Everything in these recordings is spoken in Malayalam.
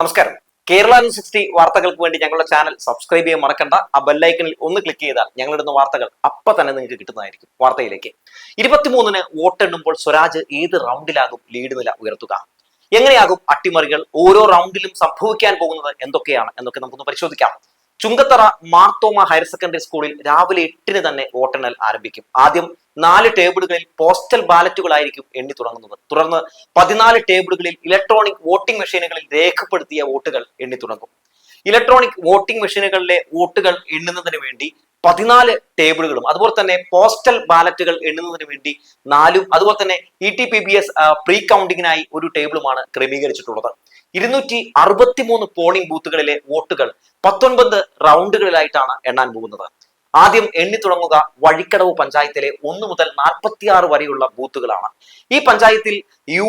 നമസ്കാരം. കേരള ന്യൂസ് സിക്സ്റ്റി വാർത്തകൾക്ക് വേണ്ടി ഞങ്ങളുടെ ചാനൽ സബ്സ്ക്രൈബ് ചെയ്യാൻ മറക്കണ്ട. ആ ബെല്ലൈക്കണിൽ ഒന്ന് ക്ലിക്ക് ചെയ്താൽ ഞങ്ങളിടുന്ന വാർത്തകൾ അപ്പൊ തന്നെ നിങ്ങൾക്ക് കിട്ടുന്നതായിരിക്കും വാർത്തയിലേക്ക്. ഇരുപത്തിമൂന്നിന് വോട്ടെണ്ണുമ്പോൾ സ്വരാജ് ഏത് റൗണ്ടിലാകും ലീഡ് നില ഉയർത്തുക? എങ്ങനെയാകും അട്ടിമറികൾ ഓരോ റൗണ്ടിലും സംഭവിക്കാൻ പോകുന്നത്? എന്തൊക്കെയാണ്? എന്നൊക്കെ നമുക്കൊന്ന് പരിശോധിക്കാം. ചുങ്കത്തറ മാർത്തോമ ഹയർ സെക്കൻഡറി സ്കൂളിൽ രാവിലെ എട്ടിന് തന്നെ വോട്ടെണ്ണൽ ആരംഭിക്കും. ആദ്യം നാല് ടേബിളുകളിൽ പോസ്റ്റൽ ബാലറ്റുകളായിരിക്കും എണ്ണി തുടങ്ങുന്നത്. തുടർന്ന് പതിനാല് ടേബിളുകളിൽ ഇലക്ട്രോണിക് വോട്ടിംഗ് മെഷീനുകളിൽ രേഖപ്പെടുത്തിയ വോട്ടുകൾ എണ്ണി തുടങ്ങും. ഇലക്ട്രോണിക് വോട്ടിംഗ് മെഷീനുകളിലെ വോട്ടുകൾ എണ്ണുന്നതിന് വേണ്ടി പതിനാല് ടേബിളുകളും അതുപോലെ തന്നെ പോസ്റ്റൽ ബാലറ്റുകൾ എണ്ണുന്നതിന് വേണ്ടി നാലും അതുപോലെ തന്നെ E T P B S pre കൗണ്ടിങ്ങിനായി ഒരു ടേബിളുമാണ് ക്രമീകരിച്ചിട്ടുള്ളത്. ഇരുന്നൂറ്റി അറുപത്തിമൂന്ന് പോളിംഗ് ബൂത്തുകളിലെ വോട്ടുകൾ പത്തൊൻപത് റൗണ്ടുകളിലായിട്ടാണ് എണ്ണാൻ പോകുന്നത്. ആദ്യം എണ്ണി തുടങ്ങുക വഴിക്കടവ് പഞ്ചായത്തിലെ ഒന്ന് മുതൽ നാൽപ്പത്തിയാറ് വരെയുള്ള ബൂത്തുകളാണ്. ഈ പഞ്ചായത്തിൽ യു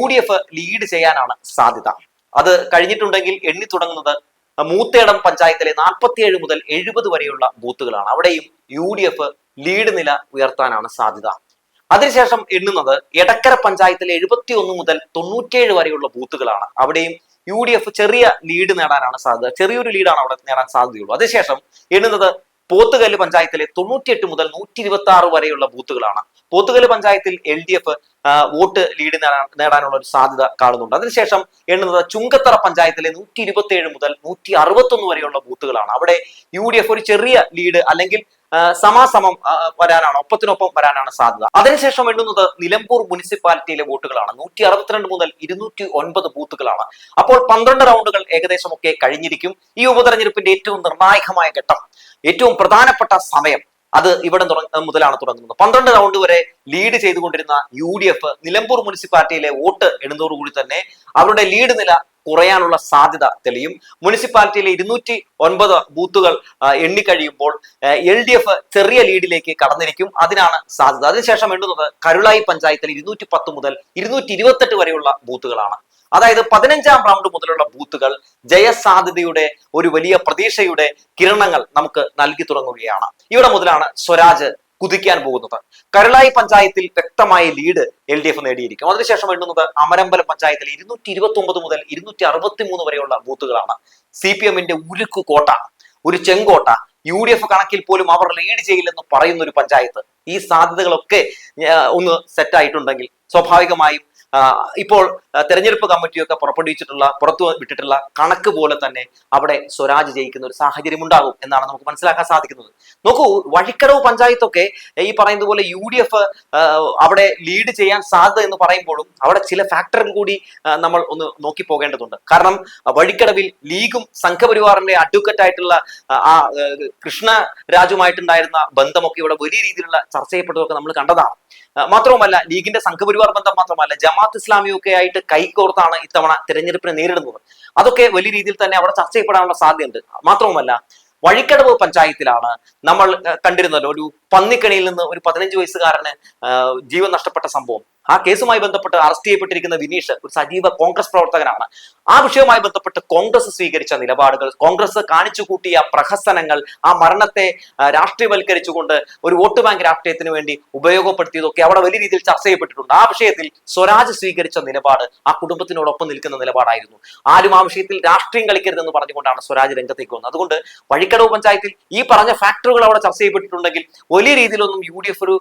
ലീഡ് ചെയ്യാനാണ് സാധ്യത. അത് കഴിഞ്ഞിട്ടുണ്ടെങ്കിൽ എണ്ണി തുടങ്ങുന്നത് മൂത്തേടം പഞ്ചായത്തിലെ നാൽപ്പത്തിയേഴ് മുതൽ എഴുപത് വരെയുള്ള ബൂത്തുകളാണ്. അവിടെയും യു ഡി എഫ് ലീഡ് നില ഉയർത്താനാണ് സാധ്യത. അതിനുശേഷം എണ്ണുന്നത് എടക്കര പഞ്ചായത്തിലെ എഴുപത്തി ഒന്ന് മുതൽ തൊണ്ണൂറ്റിയേഴ് വരെയുള്ള ബൂത്തുകളാണ്. അവിടെയും യു ഡി എഫ് ചെറിയ ലീഡ് നേടാനാണ് സാധ്യത. ചെറിയൊരു ലീഡാണ് അവിടെ നേടാൻ സാധ്യതയുള്ളൂ. അതിനുശേഷം എണ്ണുന്നത് പോത്തുകല്ല് പഞ്ചായത്തിലെ തൊണ്ണൂറ്റിയെട്ട് മുതൽ നൂറ്റി ഇരുപത്തി ആറ് വരെയുള്ള ബൂത്തുകളാണ്. പോത്തുകല്ല് പഞ്ചായത്തിൽ L D F vote lead നേടാനുള്ള ഒരു സാധ്യത കാണുന്നുണ്ട്. അതിനുശേഷം എണ്ണുന്നത് ചുങ്കത്തറ പഞ്ചായത്തിലെ നൂറ്റി ഇരുപത്തി ഏഴ് മുതൽ നൂറ്റി അറുപത്തി ഒന്ന് വരെയുള്ള ബൂത്തുകളാണ്. അവിടെ യു ഡി എഫ് ഒരു ചെറിയ ലീഡ് അല്ലെങ്കിൽ സമാസമം വരാനാണ് ഒപ്പത്തിനൊപ്പം വരാനാണ് സാധ്യത. അതിനുശേഷം എണ്ണുന്നത് നിലമ്പൂർ മുനിസിപ്പാലിറ്റിയിലെ വോട്ടുകളാണ്. നൂറ്റി അറുപത്തിരണ്ട് മുതൽ ഇരുന്നൂറ്റി ഒൻപത് ബൂത്തുകളാണ്. അപ്പോൾ പന്ത്രണ്ട് റൗണ്ടുകൾ ഏകദേശമൊക്കെ കഴിഞ്ഞിരിക്കും. ഈ ഉപതെരഞ്ഞെടുപ്പിന്റെ ഏറ്റവും നിർണായകമായ ഘട്ടം ഏറ്റവും പ്രധാനപ്പെട്ട സമയം അത് ഇവിടെ മുതലാണ് തുടങ്ങുന്നത്. പന്ത്രണ്ട് റൗണ്ട് വരെ ലീഡ് ചെയ്തുകൊണ്ടിരുന്ന യു ഡി എഫ് നിലമ്പൂർ മുനിസിപ്പാലിറ്റിയിലെ വോട്ട് എണ്ണുന്നതോടുകൂടി തന്നെ അവരുടെ ലീഡ് നില കുറയാനുള്ള സാധ്യത തെളിയും. മുനിസിപ്പാലിറ്റിയിലെ ഇരുന്നൂറ്റി ഒൻപത് ബൂത്തുകൾ എണ്ണിക്കഴിയുമ്പോൾ എൽ ഡി എഫ് ചെറിയ ലീഡിലേക്ക് കടന്നിരിക്കും. അതിനാണ് സാധ്യത. അതിനുശേഷം എണ്ണുന്നത് കരുളായി പഞ്ചായത്തിൽ ഇരുന്നൂറ്റി പത്ത് മുതൽ ഇരുന്നൂറ്റി ഇരുപത്തെട്ട് വരെയുള്ള ബൂത്തുകളാണ്. അതായത് പതിനഞ്ചാം റൗണ്ട് മുതലുള്ള ബൂത്തുകൾ ജയസാധ്യതയുടെ ഒരു വലിയ പ്രതീക്ഷയുടെ കിരണങ്ങൾ നമുക്ക് നൽകി തുടങ്ങുകയാണ്. ഇവിടെ മുതലാണ് സ്വരാജ് കുതിക്കാൻ പോകുന്നത്. കരുളായി പഞ്ചായത്തിൽ വ്യക്തമായ ലീഡ് എൽ ഡി എഫ് നേടിയിരിക്കും. അതിനുശേഷം എണ്ണുന്നത് അമരമ്പലം പഞ്ചായത്തിൽ ഇരുന്നൂറ്റി ഇരുപത്തി ഒമ്പത് മുതൽ ഇരുന്നൂറ്റി അറുപത്തി മൂന്ന് വരെയുള്ള ബൂത്തുകളാണ്. സി പി എമ്മിന്റെ ഉരുക്കു കോട്ട ഒരു ചെങ്കോട്ട യു ഡി എഫ് കണക്കിൽ പോലും അവർ ലീഡ് ചെയ്യില്ലെന്ന് പറയുന്ന ഒരു പഞ്ചായത്ത് ഈ സാധ്യതകളൊക്കെ ഒന്ന് സെറ്റ് ആയിട്ടുണ്ടെങ്കിൽ സ്വാഭാവികമായും ഇപ്പോൾ തെരഞ്ഞെടുപ്പ് കമ്മിറ്റിയൊക്കെ പുറപ്പെടുവിച്ചിട്ടുള്ള പുറത്തു വിട്ടിട്ടുള്ള കണക്ക് പോലെ തന്നെ അവിടെ സ്വരാജ് ജയിക്കുന്ന ഒരു സാഹചര്യം ഉണ്ടാകും എന്നാണ് നമുക്ക് മനസ്സിലാക്കാൻ സാധിക്കുന്നത്. നോക്കൂ വഴിക്കടവ് പഞ്ചായത്തൊക്കെ ഈ പറയുന്നത് പോലെ യു ഡി എഫ് അവിടെ ലീഡ് ചെയ്യാൻ സാധ്യത എന്ന് പറയുമ്പോഴും അവിടെ ചില ഫാക്ടറും കൂടി നമ്മൾ ഒന്ന് നോക്കി പോകേണ്ടതുണ്ട്. കാരണം വഴിക്കടവിൽ ലീഗും സംഘപരിവാറിന്റെ അഡ്വക്കറ്റ് ആയിട്ടുള്ള ആ, കൃഷ്ണ രാജുമായിട്ടുണ്ടായിരുന്ന ബന്ധമൊക്കെ ഇവിടെ വലിയ രീതിയിലുള്ള ചർച്ച ചെയ്യപ്പെട്ടതൊക്കെ നമ്മൾ കണ്ടതാണ്. മാത്രവുമല്ല ലീഗിന്റെ സംഘപരിവാർ ബന്ധം മാത്രമല്ല ജമാഅത്ത് ഇസ്ലാമിയൊക്കെ ആയിട്ട് കൈകോർത്താണ് ഇത്തവണ തിരഞ്ഞെടുപ്പിനെ നേരിടുന്നത്. അതൊക്കെ വലിയ രീതിയിൽ തന്നെ അവിടെ ചർച്ച ചെയ്യപ്പെടാനുള്ള സാധ്യതയുണ്ട്. മാത്രവുമല്ല വഴിക്കടവ് പഞ്ചായത്തിലാണ് നമ്മൾ കണ്ടിരുന്നത് ഒരു പന്നിക്കണിയിൽ നിന്ന് ഒരു പതിനഞ്ച് വയസ്സുകാരന് ജീവൻ നഷ്ടപ്പെട്ട സംഭവം. ആ കേസുമായി ബന്ധപ്പെട്ട് അറസ്റ്റ് ചെയ്യപ്പെട്ടിരിക്കുന്ന വിനീഷ് ഒരു സജീവ കോൺഗ്രസ് പ്രവർത്തകനാണ്. ആ വിഷയവുമായി ബന്ധപ്പെട്ട് കോൺഗ്രസ് സ്വീകരിച്ച നിലപാടുകൾ കോൺഗ്രസ് കാണിച്ചു കൂട്ടിയ പ്രഹസനങ്ങൾ ആ മരണത്തെ രാഷ്ട്രീയവൽക്കരിച്ചുകൊണ്ട് ഒരു വോട്ട് ബാങ്ക് രാഷ്ട്രീയത്തിന് വേണ്ടി ഉപയോഗപ്പെടുത്തിയതൊക്കെ അവിടെ വലിയ രീതിയിൽ ചർച്ച ചെയ്യപ്പെട്ടിട്ടുണ്ട്. ആ വിഷയത്തിൽ സ്വരാജ് സ്വീകരിച്ച നിലപാട് ആ കുടുംബത്തിനോടൊപ്പം നിൽക്കുന്ന നിലപാടായിരുന്നു. ആരും ആ വിഷയത്തിൽ രാഷ്ട്രീയം കളിക്കരുതെന്ന് പറഞ്ഞുകൊണ്ടാണ് സ്വരാജ് രംഗത്തേക്ക് വന്നത്. അതുകൊണ്ട് വഴിക്കടവ് പഞ്ചായത്തിൽ ഈ പറഞ്ഞ ഫാക്ടറുകൾ അവിടെ ചർച്ച ചെയ്യപ്പെട്ടിട്ടുണ്ടെങ്കിൽ വലിയ രീതിയിലൊന്നും യു ഡി എഫ് ഒരു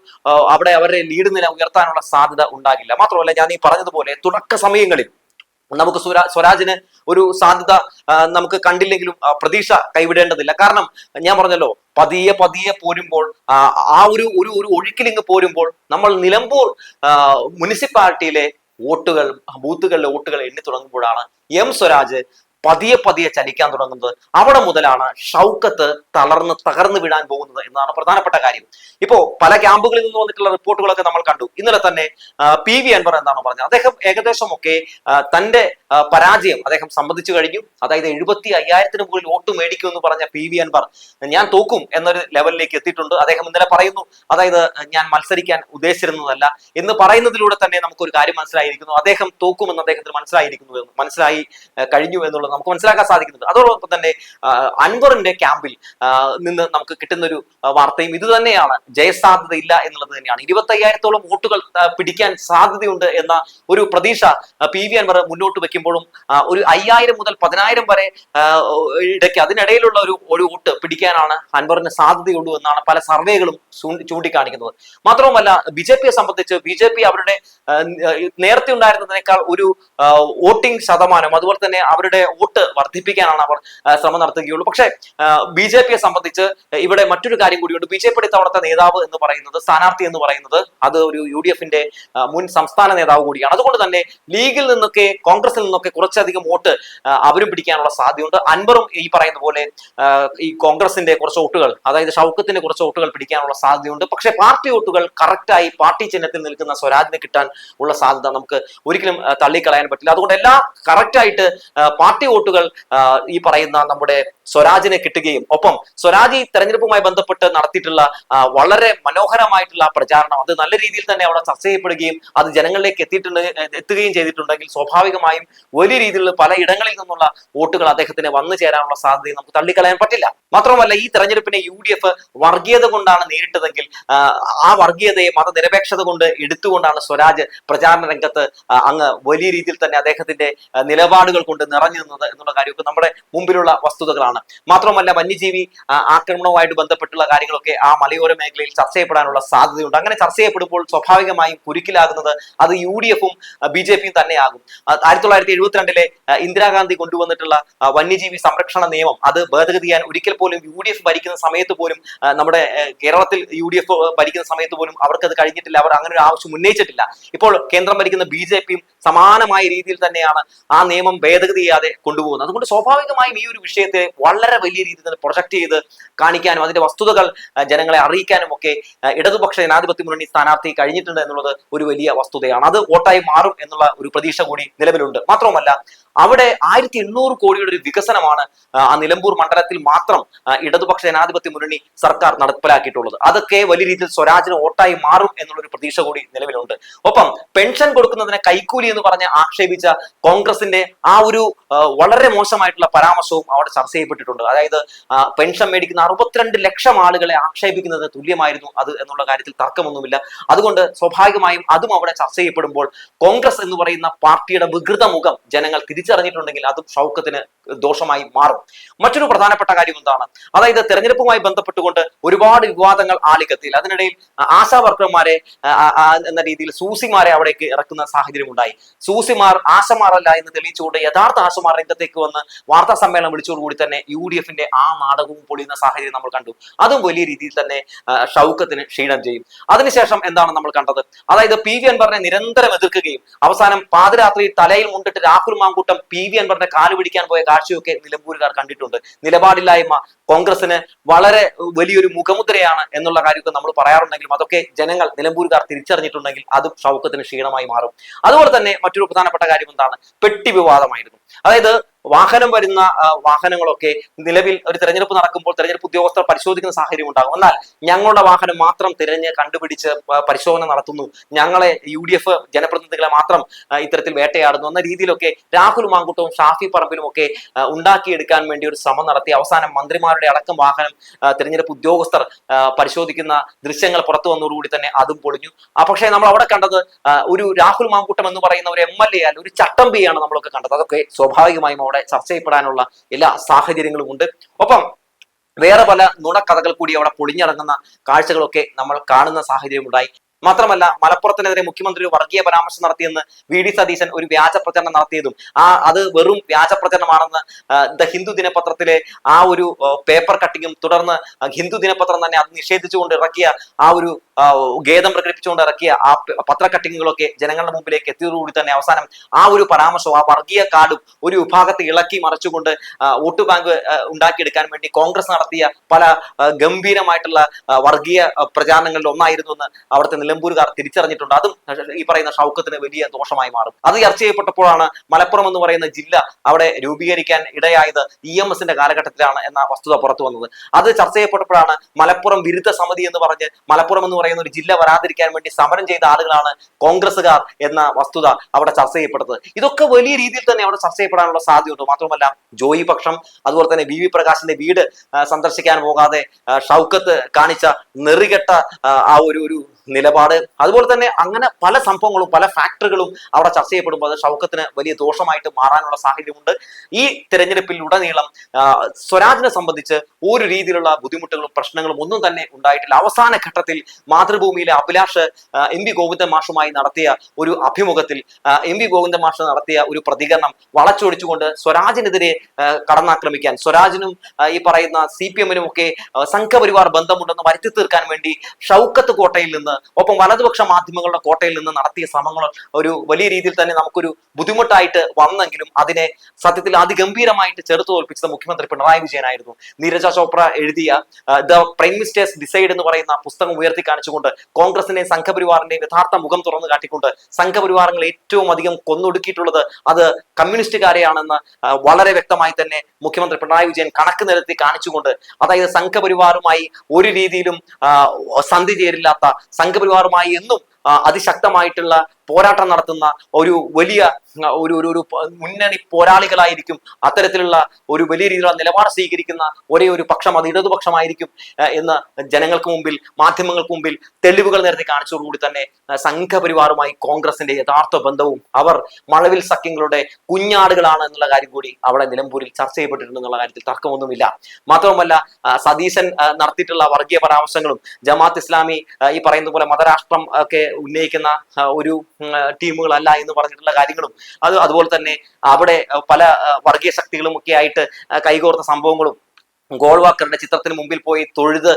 അവിടെ അവരുടെ ലീഡ് നില ഉയർത്താനുള്ള സാധ്യത ഉണ്ടാകില്ല. മാത്രമല്ല ഞാൻ ഈ പറഞ്ഞതുപോലെ തുടക്ക സമയങ്ങളിൽ നമുക്ക് സ്വരാ സ്വരാജിന് ഒരു സാധ്യത നമുക്ക് കണ്ടില്ലെങ്കിലും പ്രതീക്ഷ കൈവിടേണ്ടതില്ല. കാരണം ഞാൻ പറഞ്ഞല്ലോ പതിയെ പതിയെ പോരുമ്പോൾ ആ, ഒരു ഒരു ഒരു ഒഴുക്കിലിങ്ങ് പോരുമ്പോൾ നമ്മൾ നിലമ്പൂർ മുനിസിപ്പാലിറ്റിയിലെ വോട്ടുകൾ ബൂത്തുകളിലെ വോട്ടുകൾ എണ്ണി തുടങ്ങുമ്പോഴാണ് എം സ്വരാജ് പതിയെ പതിയെ ചലിക്കാൻ തുടങ്ങുന്നത്. അവിടെ മുതലാണ് ഷൗക്കത്ത് തളർന്ന് തകർന്നു വിടാൻ പോകുന്നത് എന്നതാണ് പ്രധാനപ്പെട്ട കാര്യം. ഇപ്പോ പല ക്യാമ്പുകളിൽ നിന്ന് വന്നിട്ടുള്ള റിപ്പോർട്ടുകളൊക്കെ നമ്മൾ കണ്ടു. ഇന്നലെ തന്നെ പി വി അൻവർ എന്താണ് പറഞ്ഞത്. അദ്ദേഹം ഏകദേശമൊക്കെ തന്റെ പരാജയം അദ്ദേഹം സംബന്ധിച്ചു കഴിഞ്ഞു. അതായത് എഴുപത്തി അയ്യായിരത്തിന് മുകളിൽ വോട്ട് മേടിക്കും എന്ന് പറഞ്ഞ പി വി അൻവർ ഞാൻ തോക്കും എന്നൊരു ലെവലിലേക്ക് എത്തിയിട്ടുണ്ട്. അദ്ദേഹം ഇന്നലെ പറയുന്നു അതായത് ഞാൻ മത്സരിക്കാൻ ഉദ്ദേശിച്ചിരുന്നതല്ല എന്ന് പറയുന്നതിലൂടെ തന്നെ നമുക്കൊരു കാര്യം മനസ്സിലായിരിക്കുന്നു. അദ്ദേഹം തോക്കുമെന്ന് അദ്ദേഹത്തിന് മനസ്സിലായിരിക്കുന്നു മനസ്സിലായി കഴിഞ്ഞു എന്നുള്ളത് എന്നുള്ളത് നമുക്ക് മനസ്സിലാക്കാൻ സാധിക്കുന്നത്. അതോടൊപ്പം തന്നെ അൻവറിന്റെ ക്യാമ്പിൽ നിന്ന് നമുക്ക് കിട്ടുന്ന ഒരു വാർത്തയും ഇത് തന്നെയാണ്. ജയസാധ്യത ഇല്ല എന്നുള്ളത് തന്നെയാണ്. ഇരുപത്തി അയ്യായിരത്തോളം വോട്ടുകൾ പിടിക്കാൻ സാധ്യതയുണ്ട് എന്ന ഒരു പ്രതീക്ഷ പി വി അൻവർ മുന്നോട്ട് വെക്കുമ്പോഴും ഒരു അയ്യായിരം മുതൽ പതിനായിരം വരെ ഇടയ്ക്ക് അതിനിടയിലുള്ള ഒരു ഒരു വോട്ട് പിടിക്കാനാണ് അൻവറിന് സാധ്യതയുള്ളൂ എന്നാണ് പല സർവേകളും ചൂണ്ടിക്കാണിക്കുന്നത്. മാത്രവുമല്ല ബി ജെ പിയെ സംബന്ധിച്ച് ബി ജെ പി അവരുടെ നേരത്തെ ഉണ്ടായിരുന്നതിനേക്കാൾ ഒരു വോട്ടിംഗ് ശതമാനം അതുപോലെ തന്നെ അവരുടെ വോട്ട് വർദ്ധിപ്പിക്കാനാണ് അവർ ശ്രമം നടത്തുകയുള്ളൂ. പക്ഷേ ബി ജെ പിയെ സംബന്ധിച്ച് ഇവിടെ മറ്റൊരു കാര്യം കൂടിയുണ്ട്. ബി ജെ പിയുടെ ഇത്തവണത്തെ നേതാവ് എന്ന് പറയുന്നത് സ്ഥാനാർത്ഥി എന്ന് പറയുന്നത് അത് ഒരു യു ഡി എഫിന്റെ മുൻ സംസ്ഥാന നേതാവ് കൂടിയാണ്. അതുകൊണ്ട് തന്നെ ലീഗിൽ നിന്നൊക്കെ കോൺഗ്രസിൽ നിന്നൊക്കെ കുറച്ചധികം വോട്ട് അവരും പിടിക്കാനുള്ള സാധ്യതയുണ്ട്. അൻവറും ഈ പറയുന്ന പോലെ ഈ കോൺഗ്രസിന്റെ കുറച്ച് വോട്ടുകൾ അതായത് ഷൗക്കത്തിന്റെ കുറച്ച് വോട്ടുകൾ പിടിക്കാനുള്ള സാധ്യതയുണ്ട്. പക്ഷേ പാർട്ടി വോട്ടുകൾ കറക്റ്റായി പാർട്ടി ചിഹ്നത്തിൽ നിൽക്കുന്ന സ്വരാജിന് കിട്ടാൻ ഉള്ള സാധ്യത നമുക്ക് ഒരിക്കലും തള്ളിക്കളയാൻ പറ്റില്ല. അതുകൊണ്ട് എല്ലാം കറക്റ്റായിട്ട് പാർട്ടി വോട്ടുകൾ ഈ പറയുന്ന നമ്മുടെ സ്വരാജിനെ കിട്ടുകയും ഒപ്പം സ്വരാജ് ഈ തെരഞ്ഞെടുപ്പുമായി ബന്ധപ്പെട്ട് നടത്തിയിട്ടുള്ള വളരെ മനോഹരമായിട്ടുള്ള പ്രചാരണം അത് നല്ല രീതിയിൽ തന്നെ അവിടെ ചർച്ച ചെയ്യപ്പെടുകയും അത് ജനങ്ങളിലേക്ക് എത്തിയിട്ടുണ്ട് എത്തുകയും ചെയ്തിട്ടുണ്ടെങ്കിൽ സ്വാഭാവികമായും വലിയ രീതിയിലുള്ള പല ഇടങ്ങളിൽ നിന്നുള്ള വോട്ടുകൾ അദ്ദേഹത്തിന് വന്നു ചേരാനുള്ള സാധ്യത നമുക്ക് തള്ളിക്കളയാൻ പറ്റില്ല. മാത്രമല്ല ഈ തെരഞ്ഞെടുപ്പിനെ യു ഡി എഫ് വർഗീയത കൊണ്ടാണ് നേരിട്ടതെങ്കിൽ ആ, വർഗീയതയെ മതനിരപേക്ഷത കൊണ്ട് എടുത്തുകൊണ്ടാണ് സ്വരാജ് പ്രചാരണ രംഗത്ത് അങ്ങ് വലിയ രീതിയിൽ തന്നെ അദ്ദേഹത്തിന്റെ നിലപാടുകൾ കൊണ്ട് നിറഞ്ഞു നിന്നത്. എന്നുള്ള കാര്യമൊക്കെ നമ്മുടെ മുമ്പിലുള്ള വസ്തുതകളാണ്. മാത്രമല്ല വന്യജീവി ആക്രമണവുമായിട്ട് ബന്ധപ്പെട്ടുള്ള കാര്യങ്ങളൊക്കെ ആ മലയോര മേഖലയിൽ ചർച്ച ചെയ്യപ്പെടാനുള്ള സാധ്യതയുണ്ട്. അങ്ങനെ ചർച്ച ചെയ്യപ്പെടുമ്പോൾ സ്വാഭാവികമായും കുരുക്കിലാകുന്നത് അത് യു ഡി എഫും ബി ജെ പിയും തന്നെയാകും. ആയിരത്തി തൊള്ളായിരത്തി എഴുപത്തിരണ്ടിലെ ഇന്ദിരാഗാന്ധി കൊണ്ടുവന്നിട്ടുള്ള വന്യജീവി സംരക്ഷണ നിയമം അത് ഭേദഗതി ചെയ്യാൻ ഒരിക്കൽ പോലും യു ഡി എഫ് ഭരിക്കുന്ന സമയത്ത് പോലും നമ്മുടെ കേരളത്തിൽ യു ഡി എഫ് ഭരിക്കുന്ന സമയത്ത് പോലും അവർക്ക് അത് കഴിഞ്ഞിട്ടില്ല. അവർ അങ്ങനെ ഒരു ആവശ്യം ഉന്നയിച്ചിട്ടില്ല. ഇപ്പോൾ കേന്ദ്രം ഭരിക്കുന്ന ബി ജെ പിയും സമാനമായ രീതിയിൽ തന്നെയാണ് ആ നിയമം ഭേദഗതി ചെയ്യാതെ കൊണ്ടുപോകുന്നത്. അതുകൊണ്ട് സ്വാഭാവികമായും ഈ ഒരു വിഷയത്തെ വളരെ വലിയ രീതിയിൽ പ്രൊജക്ട് ചെയ്ത് കാണിക്കാനും അതിന്റെ വസ്തുതകൾ ജനങ്ങളെ അറിയിക്കാനും ഒക്കെ ഇടതുപക്ഷ ജനാധിപത്യ മുന്നണി സ്ഥാനാർത്ഥി കഴിഞ്ഞിട്ടുണ്ട് എന്നുള്ളത് ഒരു വലിയ വസ്തുതയാണ്. അത് വോട്ടായി മാറും എന്നുള്ള ഒരു പ്രതീക്ഷ കൂടി നിലവിലുണ്ട്. മാത്രമല്ല അവിടെ ആയിരത്തി എണ്ണൂറ് കോടിയുടെ ഒരു വികസനമാണ് ആ, നിലമ്പൂർ മണ്ഡലത്തിൽ മാത്രം ഇടതുപക്ഷ ജനാധിപത്യ മുന്നണി സർക്കാർ നടപ്പിലാക്കിയിട്ടുള്ളത്. അതൊക്കെ വലിയ രീതിയിൽ സ്വരാജിന് വോട്ടായി മാറും എന്നുള്ള ഒരു പ്രതീക്ഷ കൂടി നിലവിലുണ്ട്. ഒപ്പം പെൻഷൻ കൊടുക്കുന്നതിനെ കൈക്കൂലി എന്ന് പറഞ്ഞ് ആക്ഷേപിച്ച കോൺഗ്രസിന്റെ ആ ഒരു വളരെ മോശമായിട്ടുള്ള പരാമർശവും അവിടെ ചർച്ച ചെയ്യപ്പെട്ടിട്ടുണ്ട്. അതായത് പെൻഷൻ മേടിക്കുന്ന അറുപത്തിരണ്ട് ലക്ഷം ആളുകളെ ആക്ഷേപിക്കുന്നതിന് തുല്യമായിരുന്നു അത് എന്നുള്ള കാര്യത്തിൽ തർക്കമൊന്നുമില്ല. അതുകൊണ്ട് സ്വാഭാവികമായും അതും അവിടെ ചർച്ച ചെയ്യപ്പെടുമ്പോൾ കോൺഗ്രസ് എന്ന് പറയുന്ന പാർട്ടിയുടെ വികൃത മുഖം ജനങ്ങൾ തിരിച്ചറിഞ്ഞിട്ടുണ്ടെങ്കിൽ അതും ഷൗക്കത്തിന് ദോഷമായി മാറും. മറ്റൊരു പ്രധാനപ്പെട്ട കാര്യം എന്താണ്? അതായത് തെരഞ്ഞെടുപ്പുമായി ബന്ധപ്പെട്ടുകൊണ്ട് ഒരുപാട് വിവാദങ്ങൾ ആളിക്കത്തിൽ അതിനിടയിൽ ആശാ വർക്കർമാരെ എന്ന രീതിയിൽ സൂസിമാരെ അവിടേക്ക് ഇറക്കുന്ന സാഹചര്യം ഉണ്ടായി സൂസിമാർ ആശമാറല്ല എന്ന് തെളിയിച്ചുകൊണ്ട് യഥാർത്ഥ ആശമാർ രംഗത്തേക്ക് വന്ന് വാർത്താ സമ്മേളനം വിളിച്ചോടുകൂടി തന്നെ യു ഡി എഫിന്റെ ആ നാടകവും പൊളിയുന്ന സാഹചര്യം നമ്മൾ കണ്ടു. അതും വലിയ രീതിയിൽ തന്നെ ഷൗക്കത്തിന് ക്ഷീണം ചെയ്യും. അതിനുശേഷം എന്താണ് നമ്മൾ കണ്ടത്? അതായത് പി വി അൻവറിനെ നിരന്തരം എതിർക്കുകയും അവസാനം പാതിരാത്രി തലയിൽ മുണ്ടിട്ട് രാഹുൽ മാങ്കൂട്ടം പി വി അൻവറിന്റെ കാൽ പിടിക്കാൻ പോയ കാഴ്ചയൊക്കെ നിലമ്പൂരുകാർ കണ്ടിട്ടുണ്ട്. നിലപാടില്ലായ്മ കോൺഗ്രസിന് വളരെ വലിയൊരു മുഖമുദ്രയാണ് എന്നുള്ള കാര്യമൊക്കെ നമ്മൾ പറയാറുണ്ടെങ്കിലും അതൊക്കെ ജനങ്ങൾ നിലമ്പൂരുകാർ തിരിച്ചറിഞ്ഞിട്ടുണ്ടെങ്കിൽ അത് ഷൗക്കത്തിന് ക്ഷീണമായി മാറും. അതുപോലെ തന്നെ മറ്റൊരു പ്രധാനപ്പെട്ട കാര്യം എന്താണ്? പെട്ടി വിവാദമായിരുന്നു. അതായത് വാഹനം വരുന്ന വാഹനങ്ങളൊക്കെ നിലവിൽ ഒരു തെരഞ്ഞെടുപ്പ് നടക്കുമ്പോൾ തെരഞ്ഞെടുപ്പ് ഉദ്യോഗസ്ഥർ പരിശോധിക്കുന്ന സാഹചര്യം ഉണ്ടാകും. എന്നാൽ ഞങ്ങളുടെ വാഹനം മാത്രം തിരഞ്ഞ് കണ്ടുപിടിച്ച് പരിശോധന നടത്തുന്നു. ഞങ്ങളെ യു ഡി എഫ് ജനപ്രതിനിധികളെ മാത്രം ഇത്തരത്തിൽ വേട്ടയാടുന്നു. എന്ന രീതിയിലൊക്കെ രാഹുൽ മാങ്കുട്ടവും ഷാഫി പറമ്പിലും ഒക്കെ ഉണ്ടാക്കിയെടുക്കാൻ വേണ്ടി ഒരു ശ്രമം നടത്തി. അവസാനം മന്ത്രിമാരുടെ അടക്കം വാഹനം തെരഞ്ഞെടുപ്പ് ഉദ്യോഗസ്ഥർ പരിശോധിക്കുന്ന ദൃശ്യങ്ങൾ പുറത്തു വന്നതോടുകൂടി തന്നെ അതും പൊളിഞ്ഞു. ആ പക്ഷേ നമ്മൾ അവിടെ കണ്ടത് ഒരു രാഹുൽ മാങ്കൂട്ടം എന്ന് പറയുന്ന ഒരു എം എൽ എ അല്ല ഒരു ചട്ടമ്പിയാണ് നമ്മളൊക്കെ കണ്ടത്. അതൊക്കെ സ്വാഭാവികമായും അവിടെ ചർച്ച ചെയ്യപ്പെടാനുള്ള എല്ലാ സാഹചര്യങ്ങളും ഉണ്ട്. ഒപ്പം വേറെ പല നുണക്കഥകൾ കൂടി അവിടെ പൊളിഞ്ഞിറങ്ങുന്ന കാഴ്ചകളൊക്കെ നമ്മൾ കാണുന്ന സാഹചര്യം ഉണ്ടായി മാത്രമല്ല മലപ്പുറത്തിനെതിരെ മുഖ്യമന്ത്രി ഒരു വർഗീയ പരാമർശം നടത്തിയെന്ന് വി ഡി സതീശൻ ഒരു വ്യാജ പ്രചരണം നടത്തിയതും ആ അത് വെറും വ്യാജ പ്രചരണമാണെന്ന് ദ ഹിന്ദു ദിനപത്രത്തിലെ ആ ഒരു പേപ്പർ കട്ടിങ്ങും തുടർന്ന് ഹിന്ദു ദിനപത്രം തന്നെ അത് നിഷേധിച്ചുകൊണ്ട് ഇറക്കിയ ആ ഒരു ഖേദം പ്രകടിപ്പിച്ചുകൊണ്ട് ഇറക്കിയ ആ പത്ര കട്ടിങ്ങുകളൊക്കെ ജനങ്ങളുടെ മുമ്പിലേക്ക് എത്തിയതോടുകൂടി തന്നെ അവസാനം ആ ഒരു പരാമർശവും ആ വർഗീയ കാർഡും ഒരു വിഭാഗത്തെ ഇളക്കി മറിച്ചുകൊണ്ട് വോട്ട് ബാങ്ക് ഉണ്ടാക്കിയെടുക്കാൻ വേണ്ടി കോൺഗ്രസ് നടത്തിയ പല ഗംഭീരമായിട്ടുള്ള വർഗീയ പ്രചാരണങ്ങളിൽ ഒന്നായിരുന്നു എന്ന് അവിടുത്തെ നിലമ്പൂരുകാർ തിരിച്ചറിഞ്ഞിട്ടുണ്ട്. അതും ഈ പറയുന്ന ഷൗക്കത്തിന് വലിയ ദോഷമായി മാറും. അത് ചർച്ച ചെയ്യപ്പെട്ടപ്പോഴാണ് മലപ്പുറം എന്ന് പറയുന്ന ജില്ല അവിടെ രൂപീകരിക്കാൻ ഇടയായത് ഇ എം എസിന്റെ കാലഘട്ടത്തിലാണ് എന്ന വസ്തുത പുറത്തു വന്നത്. അത് ചർച്ച ചെയ്യപ്പെട്ടപ്പോഴാണ് മലപ്പുറം വിരുദ്ധ സമിതി എന്ന് പറഞ്ഞ് മലപ്പുറം എന്ന് പറയുന്ന ഒരു ജില്ല വരാതിരിക്കാൻ വേണ്ടി സമരം ചെയ്ത ആളുകളാണ് കോൺഗ്രസുകാർ എന്ന വസ്തുത അവിടെ ചർച്ച ചെയ്യപ്പെട്ടത്. ഇതൊക്കെ വലിയ രീതിയിൽ തന്നെ അവിടെ ചർച്ച ചെയ്യപ്പെടാനുള്ള സാധ്യതയുണ്ട്. മാത്രമല്ല ജോയി പക്ഷം അതുപോലെ തന്നെ വി വി പ്രകാശിന്റെ വീട് സന്ദർശിക്കാൻ പോകാതെ ഷൗക്കത്ത് കാണിച്ച നെറികെട്ട ആ ഒരു ഒരു നിലപാട്. അതുപോലെ തന്നെ അങ്ങനെ പല സംഭവങ്ങളും പല ഫാക്ടറുകളും അവിടെ ചർച്ച ചെയ്യപ്പെടുമ്പോൾ അത് ഷൗക്കത്തിന് വലിയ ദോഷമായിട്ട് മാറാനുള്ള സാഹചര്യമുണ്ട്. ഈ തെരഞ്ഞെടുപ്പിൽ ഉടനീളം സ്വരാജിനെ സംബന്ധിച്ച് ഒരു രീതിയിലുള്ള ബുദ്ധിമുട്ടുകളും പ്രശ്നങ്ങളും ഒന്നും തന്നെ ഉണ്ടായിട്ടില്ല. അവസാന ഘട്ടത്തിൽ മാതൃഭൂമിയിലെ അഭിലാഷ് എം വി ഗോവിന്ദൻ മാഷുമായി നടത്തിയ ഒരു അഭിമുഖത്തിൽ എം വി ഗോവിന്ദൻ മാഷ് നടത്തിയ ഒരു പ്രതികരണം വളച്ചൊടിച്ചുകൊണ്ട് സ്വരാജിനെതിരെ കടന്നാക്രമിക്കാൻ സ്വരാജിനും ഈ പറയുന്ന സി പി എമ്മിനും ഒക്കെ സംഘപരിവാർ ബന്ധമുണ്ടെന്ന് വരുത്തി തീർക്കാൻ വേണ്ടി ഷൗക്കത്ത് കോട്ടയിൽ നിന്ന് ഒപ്പം വലതുപക്ഷ മാധ്യമങ്ങളുടെ കോട്ടയിൽ നിന്ന് നടത്തിയ ശ്രമങ്ങൾ ഒരു വലിയ രീതിയിൽ തന്നെ നമുക്കൊരു ബുദ്ധിമുട്ടായിട്ട് വന്നെങ്കിലും അതിനെ സത്യത്തിൽ അതിഗംഭീരമായിട്ട് ചെറുത്തു തോൽപ്പിച്ചത് മുഖ്യമന്ത്രി പിണറായി വിജയനായിരുന്നു. നീരജ ചോപ്ര എഴുതിയ ദ പ്രൈം മിനിസ്റ്റേഴ്സ് ഡിസൈഡ് എന്ന് പറയുന്ന പുസ്തകം ഉയർത്തി കാണിച്ചുകൊണ്ട് കോൺഗ്രസിന്റെയും സംഘപരിവാറിന്റെയും യഥാർത്ഥ മുഖം തുറന്നു കാട്ടിക്കൊണ്ട് സംഘപരിവാരങ്ങൾ ഏറ്റവും അധികം കൊന്നൊടുക്കിയിട്ടുള്ളത് അത് കമ്മ്യൂണിസ്റ്റുകാരെയാണെന്ന് വളരെ വ്യക്തമായി തന്നെ മുഖ്യമന്ത്രി പിണറായി വിജയൻ കണക്ക് നിരത്തി കാണിച്ചുകൊണ്ട് അതായത് സംഘപരിവാറുമായി ഒരു രീതിയിലും സന്ധി ചേരില്ലാത്ത സംഘപരിവാറുമായി എന്നും അതിശക്തമായിട്ടുള്ള പോരാട്ടം നടത്തുന്ന ഒരു വലിയ ഒരു ഒരു ഒരു മുന്നണി പോരാളികളായിരിക്കും അത്തരത്തിലുള്ള ഒരു വലിയ രീതിയിലുള്ള നിലപാട് സ്വീകരിക്കുന്ന ഒരേ ഒരു പക്ഷം അത് ഇടതുപക്ഷമായിരിക്കും എന്ന് ജനങ്ങൾക്ക് മുമ്പിൽ മാധ്യമങ്ങൾക്ക് മുമ്പിൽ തെളിവുകൾ നിരത്തി കാണിച്ചതോടുകൂടി തന്നെ സംഘപരിവാറുമായി കോൺഗ്രസിന്റെ യഥാർത്ഥ ബന്ധവും അവർ മഴവിൽ സഖ്യങ്ങളുടെ കുഞ്ഞാടുകളാണ് എന്നുള്ള കാര്യം കൂടി അവിടെ നിലമ്പൂരിൽ ചർച്ച ചെയ്യപ്പെട്ടിട്ടുണ്ട് എന്നുള്ള കാര്യത്തിൽ തർക്കമൊന്നുമില്ല. മാത്രമല്ല സതീശൻ നടത്തിയിട്ടുള്ള വർഗീയ പരാമർശങ്ങളും ജമാഅത്ത് ഇസ്ലാമി ഈ പറയുന്ന പോലെ മതരാഷ്ട്രം ഒക്കെ ഉന്നയിക്കുന്ന ഒരു ടീമുകളല്ല എന്ന് പറഞ്ഞിട്ടുള്ള കാര്യങ്ങളും. അത് അതുപോലെ തന്നെ അവിടെ പല വർഗീയ ശക്തികളും ഒക്കെ ആയിട്ട് കൈകോർത്ത സംഭവങ്ങളും ഗോൾവാക്കറുടെ ചിത്രത്തിന് മുമ്പിൽ പോയി തൊഴുത്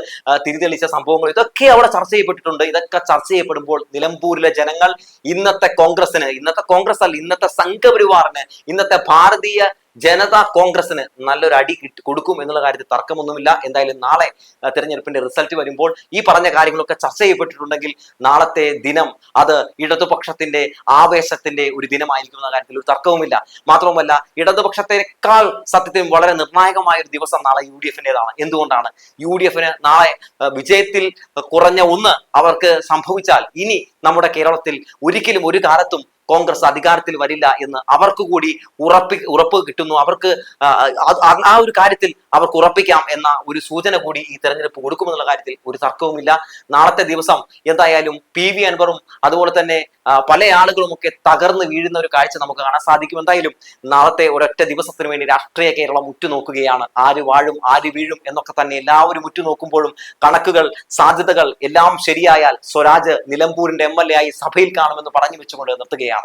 തിരിതെളിച്ച സംഭവങ്ങൾ ഇതൊക്കെ അവിടെ ചർച്ച ചെയ്യപ്പെട്ടിട്ടുണ്ട്. ഇതൊക്കെ ചർച്ച ചെയ്യപ്പെടുമ്പോൾ നിലമ്പൂരിലെ ജനങ്ങൾ ഇന്നത്തെ കോൺഗ്രസിന് ഇന്നത്തെ കോൺഗ്രസ് അല്ല ഇന്നത്തെ സംഘപരിവാറിന് ഇന്നത്തെ ഭാരതീയ ജനതാ കോൺഗ്രസിന് നല്ലൊരു അടി കിട്ടി കൊടുക്കും എന്നുള്ള കാര്യത്തിൽ തർക്കമൊന്നുമില്ല. എന്തായാലും നാളെ തിരഞ്ഞെടുപ്പിന്റെ റിസൾട്ട് വരുമ്പോൾ ഈ പറഞ്ഞ കാര്യങ്ങളൊക്കെ ചർച്ച ചെയ്യപ്പെട്ടിട്ടുണ്ടെങ്കിൽ നാളത്തെ ദിനം അത് ഇടതുപക്ഷത്തിന്റെ ആവേശത്തിന്റെ ഒരു ദിനമായിരിക്കും എന്ന കാര്യത്തിൽ ഒരു തർക്കവുമില്ല. മാത്രവുമല്ല ഇടതുപക്ഷത്തെക്കാൾ സത്യത്തിൽ വളരെ നിർണായകമായ ഒരു ദിവസം നാളെ യു ഡി എഫിന്റെതാണ് എന്തുകൊണ്ടാണ്? യു ഡി എഫിന് നാളെ വിജയത്തിൽ കുറഞ്ഞ ഒന്ന് അവർക്ക് സംഭവിച്ചാൽ ഇനി നമ്മുടെ കേരളത്തിൽ ഒരിക്കലും ഒരു കാലത്തും കോൺഗ്രസ് അധികാരത്തിൽ വരില്ല എന്ന് അവർക്ക് കൂടി ഉറപ്പി ഉറപ്പ് കിട്ടുന്നു. അവർക്ക് ആ, ഒരു കാര്യത്തിൽ അവർക്ക് ഉറപ്പിക്കാം എന്ന ഒരു സൂചന കൂടി ഈ തെരഞ്ഞെടുപ്പ് കൊടുക്കുമെന്നുള്ള കാര്യത്തിൽ ഒരു തർക്കവുമില്ല. നാളത്തെ ദിവസം എന്തായാലും പി വി അൻവറും അതുപോലെ തന്നെ പല ആളുകളും ഒക്കെ തകർന്ന് വീഴുന്ന ഒരു കാഴ്ച നമുക്ക് കാണാൻ സാധിക്കും. എന്തായാലും നാളത്തെ ഒരൊറ്റ ദിവസത്തിന് വേണ്ടി രാഷ്ട്രീയ കേരളം ഉറ്റുനോക്കുകയാണ്. ആര് വാഴും ആര് വീഴും എന്നൊക്കെ തന്നെ എല്ലാവരും ഉറ്റുനോക്കുമ്പോഴും കണക്കുകൾ സാധ്യതകൾ എല്ലാം ശരിയായാൽ സ്വരാജ് നിലമ്പൂരിന്റെ എം എൽ എ ആയി സഭയിൽ കാണുമെന്ന് പറഞ്ഞു വെച്ചുകൊണ്ട് നിർത്തുകയാണ്.